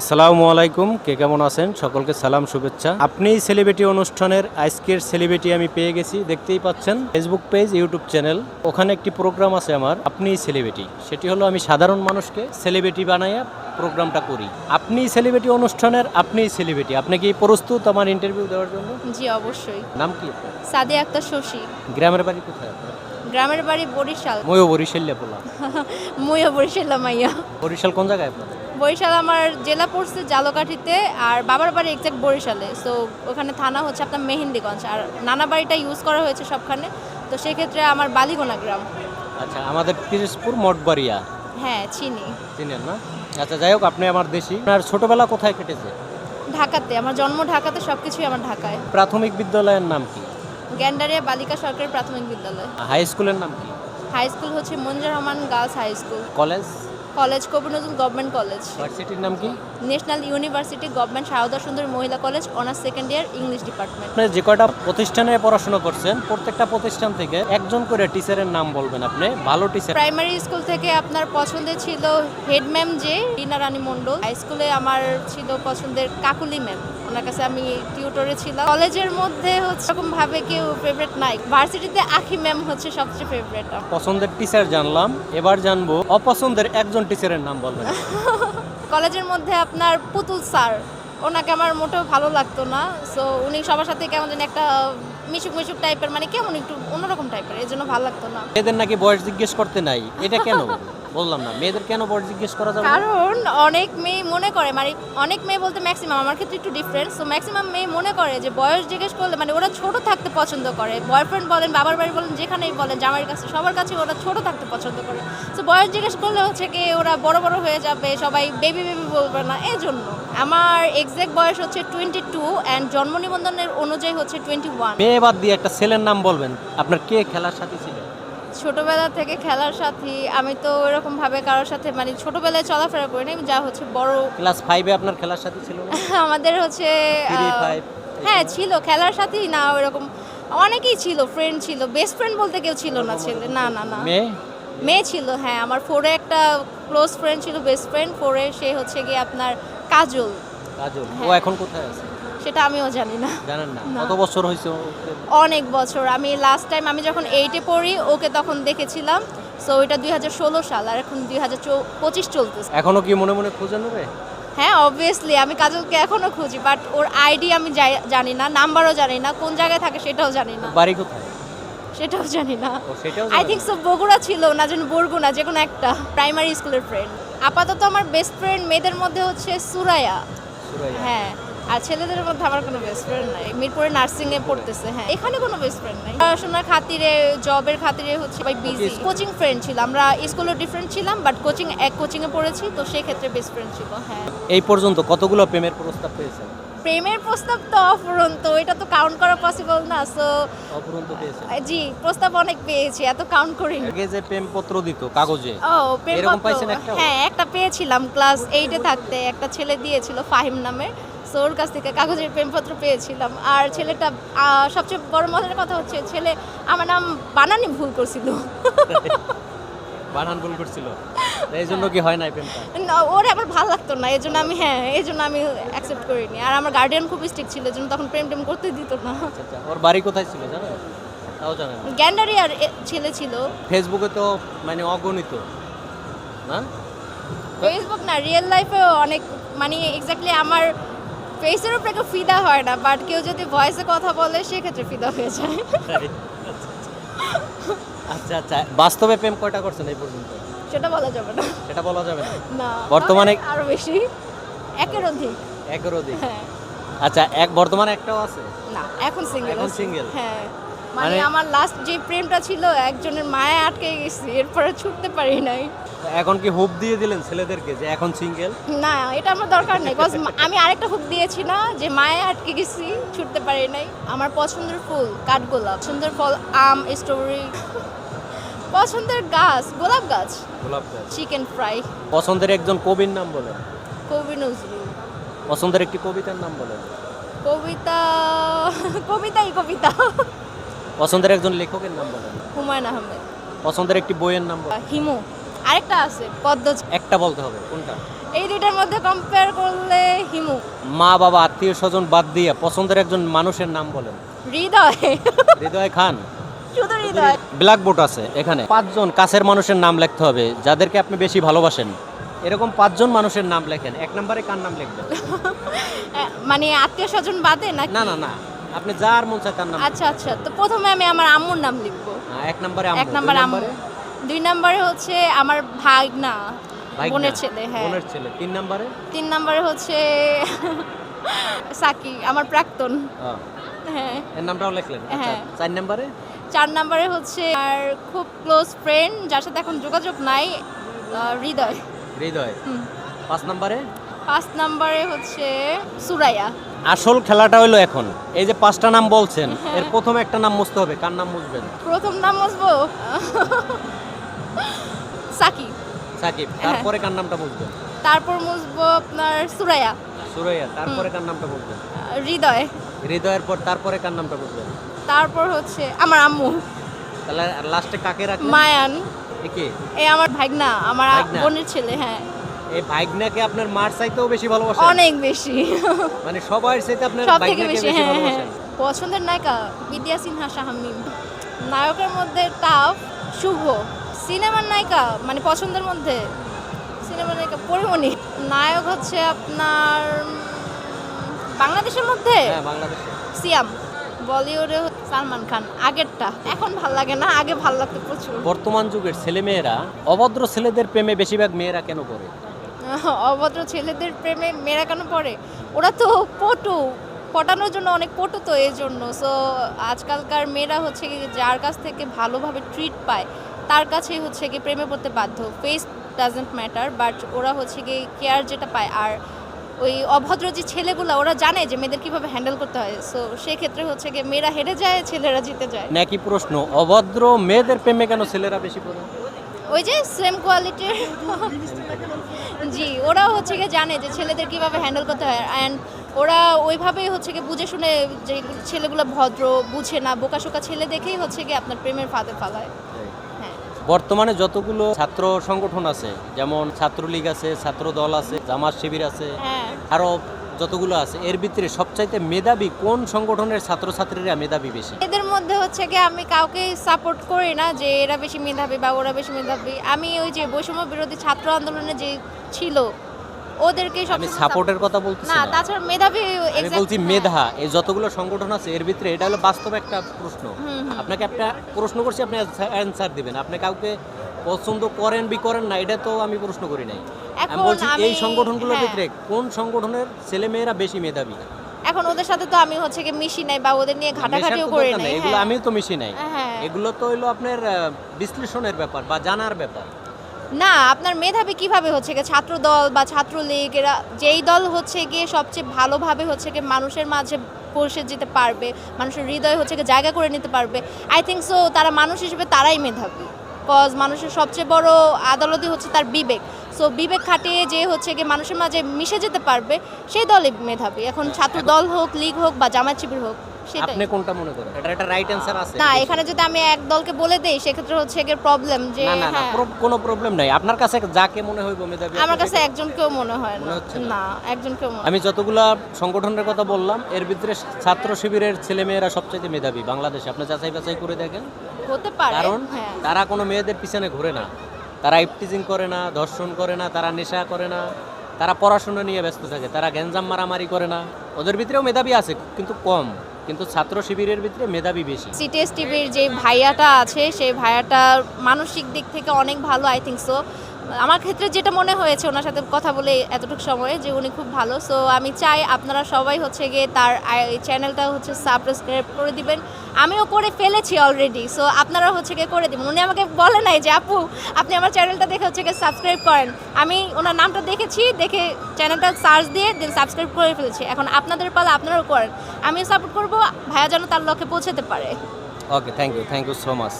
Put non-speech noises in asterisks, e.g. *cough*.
আসসালামু আলাইকুম কে কেমন আছেন? সকলকে সালাম শুভেচ্ছা। আপনি সেলিব্রিটি অনুষ্ঠানের আজকের সেলিব্রিটি আমি পেয়ে গেছি দেখতেই পাচ্ছেন। ফেসবুক পেজ ইউটিউব চ্যানেল ওখানে একটি প্রোগ্রাম আছে আমার আপনি সেলিব্রিটি। সেটি হলো আমি সাধারণ মানুষকে সেলিব্রিটি বানাইয়া প্রোগ্রামটা করি। আপনি সেলিব্রিটি অনুষ্ঠানের আপনি সেলিব্রিটি। আপনি কি প্রস্তুত আমার ইন্টারভিউ দেওয়ার জন্য? জি অবশ্যই। নাম কি সাদে আক্তার শশী। গ্রামের বাড়ি কোথায় আপনার? গ্রামের বাড়ি বরিশাল। ময়ো বরিশাল পোলা বরিশাল মাইয়া। বরিশাল কোন জায়গায় আপনার? বরিশাল আমার জেলা পড়ছে জালকাঠিতে আর বাবার বাড়ি এক্সাক্ট বরিশালে। সো ওখানে থানা হচ্ছে আপনার মেহেন্দিগঞ্জ। আর নানা বাড়িটা ইউজ করা হয়েছে সবখানে। তো সেক্ষেত্রে আমার বালিগোনা গ্রাম। আচ্ছা আমাদের পিরিজপুর মঠবাড়িয়া। হ্যাঁ চিনি। চিনেন না? আচ্ছা যাই হোক আপনি আমার দেশি। আপনার ছোটবেলা কোথায় কেটেছে? ঢাকাতে। আমার জন্ম ঢাকাতে সব কিছুই আমার ঢাকায়। প্রাথমিক বিদ্যালয়ের নাম কি? গ্যান্ডারিয়া বালিকা সরকারি প্রাথমিক বিদ্যালয়। হাই স্কুলের নাম কি? হাই স্কুল হচ্ছে Manzur Rahman girls high school. College? College Kabi Nazrul government college. ভার্সিটির নাম কি? National university government Sarada Sundari Mahila college honours second year English department. আপনি যে কয়টা প্রতিষ্ঠানে পড়াশোনা করছেন প্রত্যেকটা প্রতিষ্ঠান থেকে একজন করে টিচারের নাম বলবেন আপনি ভালো টিচার। প্রাইমারি স্কুল থেকে আপনার পছন্দের ছিল হেড ম্যাম যে রিনা রানী মণ্ডল। হাই স্কুলে আমার ছিল পছন্দের কাকুলি ম্যাম। ওনার কাছে আমি টিউটরে ছিলাম। কলেজের মধ্যে হচ্ছে এরকম ভাবে কেউ ফেভারিট নাই। ভার্সিটিতে আখি ম্যাম হচ্ছে সবচেয়ে ফেভারিট পছন্দের টিচার জানলাম। এবার জানব অপছন্দের একজন টিচারের নাম বলবেন *laughs* কলেজের মধ্যে আপনার পুতুল স্যার। ওনাকে আমার মোটেও ভালো লাগতো না। সো উনি সবার সাথে কেমন যেন একটা মিশুক মিশুক টাইপের মানে কেমন একটু অন্যরকম টাইপের এই জন্য ভালো লাগতো না। মেয়েদের নাকি বয়স জিজ্ঞেস করতে নাই। এটা কেন? *laughs* বললাম না। মেয়েদের কেন বয়স জিজ্ঞেস করা যাবে? কারণ অনেক মেয়ে মনে করে মানে অনেক মেয়ে বলতে ম্যাক্সিমাম আমার ক্ষেত্রে একটু ডিফারেন্স তো ম্যাক্সিমাম মেয়ে মনে করে যে বয়স জিজ্ঞেস করলে মানে ওরা ছোট থাকতে পছন্দ করে। বয়ফ্রেন্ড বলেন বাবার বাড়ি বলেন যেখানেই বলেন জামাইয়ের কাছে সবার কাছে ওরা ছোট থাকতে পছন্দ করে। তো বয়স জিজ্ঞেস করলে হচ্ছে কি ওরা বড় বড় হয়ে যাবে সবাই বেবি বেবি বলবে না এই জন্য আমার এক্সাক্ট বয়স হচ্ছে টোয়েন্টি টু অ্যান্ড জন্ম নিবন্ধনের অনুযায়ী হচ্ছে টোয়েন্টি ওয়ান মেয়ে বাদ দিয়ে একটা ছেলের নাম বলবেন। আপনার কে খেলার সাথে ছিল? ছোটবেলা থেকে খেলার সাথে আমি তো এরকম ভাবে কারোর সাথে মানে ছোটবেলায় চলাফেরা করিনি যা হচ্ছে বড়। ক্লাস ফাইভে আপনার খেলার সাথী ছিল? *laughs* আমাদের হচ্ছে হ্যাঁ ছিল খেলার সাথেই না ওরকম অনেকেই ছিল ফ্রেন্ড ছিল বেস্ট ফ্রেন্ড বলতে কেউ ছিল না ছেলে না না না। মেয়ে? মেয়ে ছিল হ্যাঁ আমার ফোরে একটা ক্লোজ ফ্রেন্ড ছিল বেস্ট ফ্রেন্ড ফোরে সে হচ্ছে গিয়ে আপনার কাজল। কাজল ও হ্যাঁ। এখন কোথায় আছে? সেটা আমিও জানি না। জানেন না। কত বছর হয়েছে অনেক বছর। আমি লাস্ট টাইম আমি যখন এইটে পড়ি ওকে তখন দেখেছিলাম। সো ওইটা দুই সাল আর এখন দুই হাজার পঁচিশ চলতেছে। এখনও কি মনে মনে খুঁজে নেবে? হ্যাঁ অবভিয়াসলি আমি কাজলকে এখনও খুঁজি বাট ওর আইডি আমি জানি না নাম্বারও জানি না কোন জায়গায় থাকে সেটাও জানি না। বাড়ি কোথায়? সেটাও জানি না। ও সেটাও আই থিঙ্ক সো বগুড়া ছিল না যেন বরগুনা যে কোনো একটা প্রাইমারি স্কুলের ফ্রেন্ড আপাতত আমার বেস্ট ফ্রেন্ড মেয়েদের মধ্যে হচ্ছে সুরায়া? হ্যাঁ। আর ছেলেদের মধ্যে আমার কোনো বেস্ট ফ্রেন্ড নাই। মিরপুরে নার্সিং এ পড়তেছে হ্যাঁ। এখানে কোনো বেস্ট ফ্রেন্ড নাই। পড়াশোনার খাতিরে জবের খাতিরে হচ্ছে সবাই বিজি কোচিং ফ্রেন্ড ছিল। আমরা স্কুলে ডিফারেন্ট ছিলাম বাট কোচিং এক কোচিং এ পড়েছি তো সেই ক্ষেত্রে বেস্ট ফ্রেন্ড ছিল হ্যাঁ। এই পর্যন্ত কতগুলো প্রেমের প্রস্তাব পেয়েছেন? প্রেমের প্রস্তাব তো অফুরন্ত এটা তো কাউন্ট করা পসিবল না সো অপরন্ত পেয়েছেন। জি প্রস্তাব অনেক পেয়েছি এত কাউন্ট করিনি। আগে যে প্রেমপত্র দিত কাগজে ও প্রেমপত্র। পাইছেন একটাও? হ্যাঁ একটা পেয়েছিলাম ক্লাস এইটে থাকতে। একটা ছেলে দিয়েছিল ফাহিম নামে সো ওর কাছ থেকে কাগজের প্রেমপত্র পেয়েছিলাম। আর ছেলেটা সবচেয়ে বড় মজার কথা হচ্ছে ছেলে আমার নাম বানানি ভুল করছিল। বানান ভুল করছিল। এই জন্য কি হয় না প্রেমটা? না, ওরে আমার ভালো লাগতো না এই জন্য আমি হ্যাঁ এই জন্য আমি অ্যাকসেপ্ট করিনি। আর আমার গার্ডিয়ান খুব স্ট্রিক্ট ছিল জন্য তখন প্রেম টেম করতে দিত না। আচ্ছা আচ্ছা ওর বাড়ি কোথায় ছিল জানো? তাও জানেন না। গ্যান্ডারি আর ছেলে ছিল। ফেসবুকে তো মানে অগণিত না? ফেসবুক না রিয়েল লাইফেও অনেক মানে এক্স্যাক্টলি আমার ফেসের উপরে কেউ ফিদা হয় না বাট কেউ যদি ভয়েসে কথা বলে সেক্ষেত্রে ফিদা হয়ে যায়। আচ্ছা আচ্ছা। বাস্তবে প্রেম কয়টা করছেন এই পর্যন্ত? সেটা বলা যাবে না। সেটা বলা যাবে না? না বর্তমানে- আরও বেশি। একের অধিক। একের অধিক? হ্যাঁ। আচ্ছা এক বর্তমানে একটাও আছে? না এখন সিঙ্গেল এখন single? হ্যাঁ। মানে মানে- আমার লাস্ট যে প্রেমটা ছিল একজনের মায়া আটকে গেছি এরপরে ছুটতে পারি নাই। এখন কি হোপ দিয়ে দিলেন ছেলেদেরকে যে এখন সিঙ্গেল না এটা আমার দরকার নেই কজ আমি আরেকটা হুক দিয়েছি না যে মায়ে আটকে গেছি ছুটতে পারি নাই। আমার পছন্দের ফুল কাঠগোলাপ সুন্দর ফল আম স্ট্রবেরি পছন্দের গাছ গোলাপ গাছ। গোলাপ গাছ। চিকেন ফ্রাই পছন্দের একজন কবির নাম বলেন। কবি নজরুল। পছন্দের একটি কবিতার নাম বলেন। কবিতা কবিতাই কবিতা। পছন্দের একজন লেখকের নাম বলেন। হুমায়ুন আহমেদ। পছন্দের একটি বইয়ের নাম বলেন। হিমু। আরেকটা আছে পদ্ম একটা বলতে হবে কোনটা? এই দুইটার মধ্যে কম্পেয়ার করলে হিমু। মা বাবা আত্মীয় স্বজন বাদ দিয়ে পছন্দের একজন মানুষের নাম বলেন। হৃদয়। হৃদয় খান। শুধু হৃদয়। ব্ল্যাকবোর্ড আছে এখানে পাঁচজন কাছের মানুষের নাম লিখতে হবে যাদেরকে আপনি বেশি ভালোবাসেন। এরকম পাঁচজন মানুষের নাম লেখেন এক নম্বরে কার নাম লিখবেন? মানে আত্মীয় স্বজন বাদে না না না না আপনি যার মন চায় তার নাম আচ্ছা আচ্ছা তো প্রথমে আমি আমার আম্মুর নাম লিখব। হ্যাঁ, এক নম্বরে এক নাম্বার আম্মু। দুই নাম্বারে হচ্ছে আমার ভাগনা বোনের ছেলে হ্যাঁ। বোনের ছেলে। তিন নম্বরে? তিন নাম্বারে হচ্ছে *laughs* সাকি আমার প্রাক্তন। হ্যাঁ, হ্যাঁ। এর নামটাও লিখলেন। আচ্ছা, হ্যাঁ। চার নম্বরে? চার নাম্বারে হচ্ছে আর খুব ক্লোজ ফ্রেন্ড যার সাথে এখন যোগাযোগ নাই হৃদয়। হৃদয়। পাঁচ নম্বরে? পাঁচ নাম্বারে হচ্ছে সুরাইয়া। আসল খেলাটা হলো এখন। এই যে পাঁচটা নাম বলছেন এর প্রথম একটা নাম মুছতে হবে। কার নাম মুছবেন? প্রথম নাম বসবো সাকি সাকিব তারপরে কার নামটা বুঝবেন তারপর মুছবো আপনার সুরাইয়া। সুরাইয়া তারপরে কার নামটা বুঝবেন হৃদয়। হৃদয়ের পর তারপরে কার নামটা বুঝবেন তারপর হচ্ছে আমার আম্মু। তাহলে লাস্টে কাকে রাখবেন মায়ান। একে এই আমার ভাগনা আমার বোনের ছেলে হ্যাঁ। এই ভাগনাকে আপনার মার চাইতেও বেশি ভালোবাসেন? অনেক বেশি। মানে সবার চাইতে আপনার ভাগনাকে বেশি হ্যাঁ হ্যাঁ ভালোবাসেন? পছন্দের নায়িকা বিদ্যা সিনহা শাহামিম। নায়কের মধ্যে টাফ শুভ। সিনেমার নায়িকা মানে পছন্দের মধ্যে সিনেমার নায়িকা পরিমণি। নায়ক হচ্ছে আপনার বাংলাদেশের মধ্যে? হ্যাঁ সিয়াম। বলিউডে সালমান খান আগেরটা। এখন ভালো লাগে না আগে ভালো লাগতো প্রচুর। বর্তমান যুগের ছেলে মেয়েরা অভদ্র ছেলেদের প্রেমে বেশিরভাগ মেয়েরা কেন করে *laughs* অভদ্র ছেলেদের প্রেমে মেয়েরা কেন পড়ে? ওরা তো পটু। পটানোর জন্য অনেক পটু তো এই জন্য সো আজকালকার মেয়েরা হচ্ছে যার কাছ থেকে ভালোভাবে ট্রিট পায় তার কাছেই হচ্ছে কি প্রেমে পড়তে বাধ্য। ফেস ডাজেন্ট ম্যাটার বাট ওরা হচ্ছে কি কেয়ার যেটা পায়। আর ওই অভদ্র যে ছেলেগুলো ওরা জানে যে মেয়েদের কীভাবে হ্যান্ডেল করতে হয়। সো সেক্ষেত্রে হচ্ছে কি মেয়েরা হেরে যায় ছেলেরা জিতে যায়। নাকি প্রশ্ন অভদ্র মেয়েদের প্রেমে কেন ছেলেরা বেশি পড়ে? ওই যে সেম কোয়ালিটির জি ওরা হচ্ছে গিয়ে জানে যে ছেলেদের কীভাবে হ্যান্ডেল করতে হয়। অ্যান্ড ওরা ওইভাবেই হচ্ছে গিয়ে বুঝে শুনে যে ছেলেগুলো ভদ্র বুঝে না বোকাশোকা ছেলে দেখেই হচ্ছে গিয়ে আপনার প্রেমের ফাঁদে ফালায়। হ্যাঁ বর্তমানে যতগুলো ছাত্র সংগঠন আছে যেমন ছাত্রলীগ আছে ছাত্র দল আছে জামাত শিবির আছে হ্যাঁ। আরও যতগুলো আছে এর ভিতরে সবচাইতে মেধাবী কোন সংগঠনের ছাত্রছাত্রীরা মেধাবী বেশি? এদের মধ্যে হচ্ছে কি আমি কাউকে সাপোর্ট করি না যে এরা বেশি মেধাবী বা ওরা বেশি মেধাবী। আমি ওই যে বৈষম্য বিরোধী ছাত্র আন্দোলনে যে ছিল ওদেরকে সব আমি সাপোর্টের কথা বলতেছি না তাছাড়া মেধাবী আমি বলছি হ্যাঁ। মেধা এই যতগুলো সংগঠন আছে এর ভিতরে এটা হলো বাস্তব একটা প্রশ্ন। আপনাকে একটা প্রশ্ন করছি আপনি অ্যান্সার দিবেন আপনি কাউকে পছন্দ করেন বি করেন না এটা তো আমি প্রশ্ন করি নাই আমি বলছি এই সংগঠনগুলোর হ্যাঁ। ভিতরে কোন সংগঠনের ছেলে মেয়েরা বেশি মেধাবী এখন ওদের সাথে তো আমি হচ্ছে কি মিশি নাই বা ওদের নিয়ে ঘাটাঘাটিও করি নাই এগুলো হ্যাঁ। আমিও তো মিশি নাই। এগুলো তো হইল আপনার বিশ্লেষণের ব্যাপার বা জানার ব্যাপার না আপনার মেধাবী কীভাবে হচ্ছে? গিয়ে ছাত্র দল বা ছাত্রলীগ এরা যেই দল হচ্ছে গিয়ে সবচেয়ে ভালোভাবে হচ্ছে গিয়ে মানুষের মাঝে পৌঁছে যেতে পারবে মানুষের হৃদয় হচ্ছে গিয়ে জায়গা করে নিতে পারবে। আই থিঙ্ক সো তারা মানুষ হিসেবে তারাই মেধাবী। কজ মানুষের সবচেয়ে বড় আদালতই হচ্ছে তার বিবেক। সো বিবেক খাটিয়ে যে হচ্ছে গিয়ে মানুষের মাঝে মিশে যেতে পারবে সেই দলই মেধাবী। এখন ছাত্র দল হোক লীগ হোক বা জামাত শিবির হোক। আপনি কোনটা মনে করেন? এটা একটা রাইট অ্যান্সার আছে। না এখানে যদি আমি এক দলকে বলে দেই সেক্ষেত্রে হচ্ছে গিয়ে প্রবলেম যে না না হ্যাঁ। কোনো প্রবলেম নাই। আপনার কাছে যাকে মনে হইব মেধাবী আমার কাছে একজনকেও মনে হয় না। না? একজনকেও আমি যতগুলা সংগঠনের কথা বললাম এর ভিতরে ছাত্র শিবিরের ছেলে মেয়েরা সবচেয়ে মেধাবী বাংলাদেশে। আপনি যাচাই বাছাই করে দেখেন। হতে পারে কারণ হ্যাঁ। তারা কোনো মেয়েদের পিছনে ঘুরে না। তারা ইপটিজিং করে না ধর্ষণ করে না তারা নেশা করে না তারা পড়াশোনা নিয়ে ব্যস্ত থাকে তারা গ্যাঞ্জাম মারামারি করে না। ওদের ভিতরেও মেধাবী আছে কিন্তু কম। কিন্তু ছাত্র শিবিরের ভিতরে মেধাবী বেশি। সিটিএস টিভির যে ভাইয়াটা আছে, সেই ভাইয়াটা মানসিক দিক থেকে অনেক ভালো আই থিঙ্ক সো আমার ক্ষেত্রে যেটা মনে হয়েছে ওনার সাথে কথা বলে এতটুকু সময়ে যে উনি খুব ভালো। সো আমি চাই আপনারা সবাই হচ্ছে গিয়ে তার চ্যানেলটা হচ্ছে সাবস্ক্রাইব করে দিবেন। আমিও করে ফেলেছি অলরেডি সো আপনারা হচ্ছে গিয়ে করে দিবেন। উনি আমাকে বলে নাই যে, আপু, আপনি আমার চ্যানেলটা দেখে হচ্ছে গিয়ে সাবস্ক্রাইব করেন। আমি ওনার নামটা দেখেছি, দেখে চ্যানেলটা সার্চ দিয়ে দেন সাবস্ক্রাইব করে ফেলেছি। এখন আপনাদের পালা আপনারাও করেন। আমি সাপোর্ট করব, ভাইয়া যেন তার লক্ষ্যে পৌঁছাতে পারে। Okay thank you thank you so much